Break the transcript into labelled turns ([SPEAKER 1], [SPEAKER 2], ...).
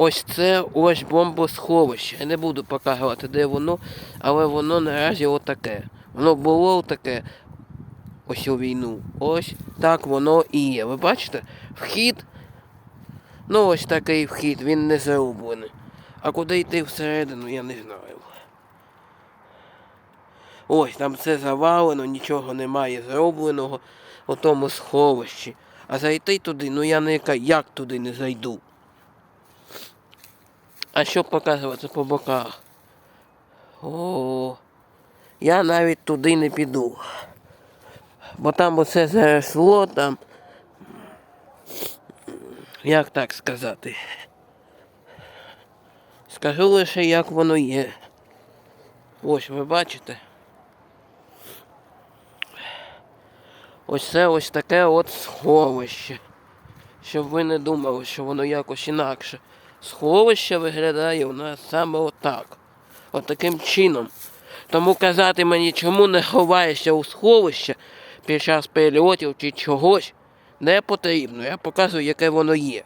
[SPEAKER 1] Ось це ось бомбосховище. Я не буду показувати, де воно, але воно наразі отаке. Воно було таке ось у війну. Ось так воно і є. Ви бачите? Вхід. Ну ось такий вхід, він не зарублений. А куди йти всередину, я не знаю. Ось там все завалено, нічого немає зробленого у тому сховищі. А зайти туди, ну я не як туди не зайду. А що показувати по боках? О, я навіть туди не піду. Бо там оце заросло там. Як так сказати? Скажу лише, як воно є. Ось ви бачите. Ось це ось таке от сховище. Щоб ви не думали, що воно якось інакше. Сховище виглядає у нас саме отак. От чином. Тому казати мені, чому не ховаєшся у сховище під час перельотів чи чогось, не потрібно. Я показую, яке воно є.